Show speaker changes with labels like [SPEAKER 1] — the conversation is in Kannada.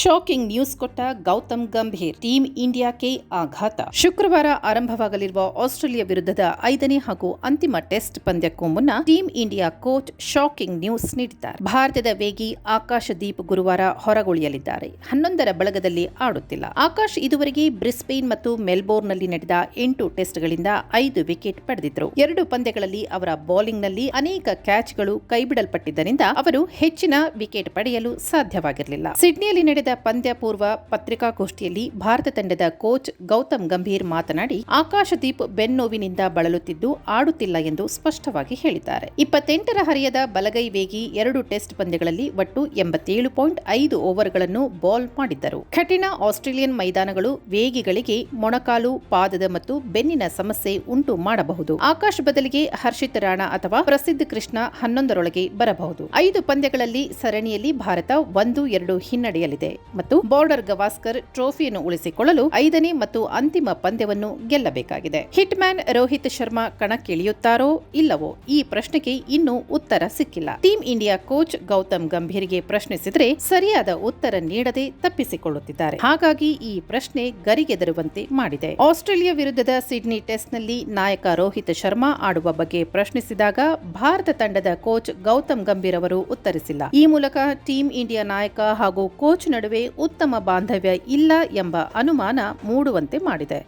[SPEAKER 1] ಶಾಕಿಂಗ್ ನ್ಯೂಸ್ ಕೊಟ್ಟ ಗೌತಮ್ ಗಂಭೀರ್ ಟೀಂ ಇಂಡಿಯಾಕ್ಕೆ ಆಘಾತ. ಶುಕ್ರವಾರ ಆರಂಭವಾಗಲಿರುವ ಆಸ್ಟ್ರೇಲಿಯಾ ವಿರುದ್ಧದ ಐದನೇ ಹಾಗೂ ಅಂತಿಮ ಟೆಸ್ಟ್ ಪಂದ್ಯಕ್ಕೂ ಮುನ್ನ team India coach shocking news ನೀಡಿದ್ದಾರೆ. ಭಾರತದ ವೇಗಿ ಆಕಾಶ ದೀಪ್ ಗುರುವಾರ ಹೊರಗುಳಿಯಲಿದ್ದಾರೆ. ಹನ್ನೊಂದರ ಬಳಗದಲ್ಲಿ ಆಡುತ್ತಿಲ್ಲ. ಆಕಾಶ್ ಇದುವರೆಗೆ ಬ್ರಿಸ್ಬೇನ್ ಮತ್ತು ಮೆಲ್ಬೋರ್ನ್ನಲ್ಲಿ ನಡೆದ ಎಂಟು ಟೆಸ್ಟ್ಗಳಿಂದ ಐದು ವಿಕೆಟ್ ಪಡೆದಿದ್ದರು. ಎರಡು ಪಂದ್ಯಗಳಲ್ಲಿ ಅವರ ಬೌಲಿಂಗ್ನಲ್ಲಿ ಅನೇಕ ಕ್ಯಾಚ್ಗಳು ಕೈಬಿಡಲ್ಪಟ್ಟಿದ್ದರಿಂದ ಅವರು ಹೆಚ್ಚಿನ ವಿಕೆಟ್ ಪಡೆಯಲು ಸಾಧ್ಯವಾಗಿರಲಿಲ್ಲ. ಸಿಡ್ನಿಯಲ್ಲಿ ನಡೆದ ಪಂದ್ಯ ಪೂರ್ವ ಪತ್ರಿಕಾಗೋಷ್ಠಿಯಲ್ಲಿ ಭಾರತ ತಂಡದ ಕೋಚ್ ಗೌತಮ್ ಗಂಭೀರ್ ಮಾತನಾಡಿ, ಆಕಾಶದೀಪ್ ಬೆನ್ನೋವಿನಿಂದ ಬಳಲುತ್ತಿದ್ದು ಆಡುತ್ತಿಲ್ಲ ಎಂದು ಸ್ಪಷ್ಟವಾಗಿ ಹೇಳಿದ್ದಾರೆ. ಇಪ್ಪತ್ತೆಂಟರ ಹರಿಯದ ಬಲಗೈ ವೇಗಿ ಎರಡು ಟೆಸ್ಟ್ ಪಂದ್ಯಗಳಲ್ಲಿ ಒಟ್ಟು ಎಂಬತ್ತೇಳು ಪಾಯಿಂಟ್ ಐದು ಓವರ್ಗಳನ್ನು ಬಾಲ್ ಮಾಡಿದ್ದರು. ಕಠಿಣ ಆಸ್ಟ್ರೇಲಿಯನ್ ಮೈದಾನಗಳು ವೇಗಿಗಳಿಗೆ ಮೊಣಕಾಲು, ಪಾದದ ಮತ್ತು ಬೆನ್ನಿನ ಸಮಸ್ಯೆ ಉಂಟು ಮಾಡಬಹುದು. ಆಕಾಶ ಬದಲಿಗೆ ಹರ್ಷಿತ್ ರಾಣಾ ಅಥವಾ ಪ್ರಸಿದ್ಧ ಕೃಷ್ಣ ಹನ್ನೊಂದರೊಳಗೆ ಬರಬಹುದು. ಐದು ಪಂದ್ಯಗಳಲ್ಲಿ ಸರಣಿಯಲ್ಲಿ ಭಾರತ ಒಂದು, ಎರಡು ಹಿನ್ನಡೆಯಲಿದೆ ಮತ್ತು ಬಾರ್ಡರ್ ಗವಾಸ್ಕರ್ ಟ್ರೋಫಿಯನ್ನು ಉಳಿಸಿಕೊಳ್ಳಲು ಐದನೇ ಮತ್ತು ಅಂತಿಮ ಪಂದ್ಯವನ್ನು ಗೆಲ್ಲಬೇಕಾಗಿದೆ. ಹಿಟ್ ಮ್ಯಾನ್ ರೋಹಿತ್ ಶರ್ಮಾ ಕಣಕ್ಕಿಳಿಯುತ್ತಾರೋ ಇಲ್ಲವೋ ಈ ಪ್ರಶ್ನೆಗೆ ಇನ್ನೂ ಉತ್ತರ ಸಿಕ್ಕಿಲ್ಲ. ಟೀಂ ಇಂಡಿಯಾ ಕೋಚ್ ಗೌತಮ್ ಗಂಭೀರ್ಗೆ ಪ್ರಶ್ನಿಸಿದ್ರೆ ಸರಿಯಾದ ಉತ್ತರ ನೀಡದೆ ತಪ್ಪಿಸಿಕೊಳ್ಳುತ್ತಿದ್ದಾರೆ. ಹಾಗಾಗಿ ಈ ಪ್ರಶ್ನೆ ಗರಿಗೆದರುವಂತೆ ಮಾಡಿದೆ. ಆಸ್ಟ್ರೇಲಿಯಾ ವಿರುದ್ಧದ ಸಿಡ್ನಿ ಟೆಸ್ಟ್ನಲ್ಲಿ ನಾಯಕ ರೋಹಿತ್ ಶರ್ಮಾ ಆಡುವ ಬಗ್ಗೆ ಪ್ರಶ್ನಿಸಿದಾಗ ಭಾರತ ತಂಡದ ಕೋಚ್ ಗೌತಮ್ ಗಂಭೀರ್ ಅವರು ಉತ್ತರಿಸಿಲ್ಲ. ಈ ಮೂಲಕ ಟೀಂ ಇಂಡಿಯಾ ನಾಯಕ ಹಾಗೂ ಕೋಚ್ ನಡುವೆ ಉತ್ತಮ ಬಾಂಧವ್ಯ ಇಲ್ಲ ಎಂಬ ಅನುಮಾನ ಮೂಡುವಂತೆ ಮಾಡಿದೆ.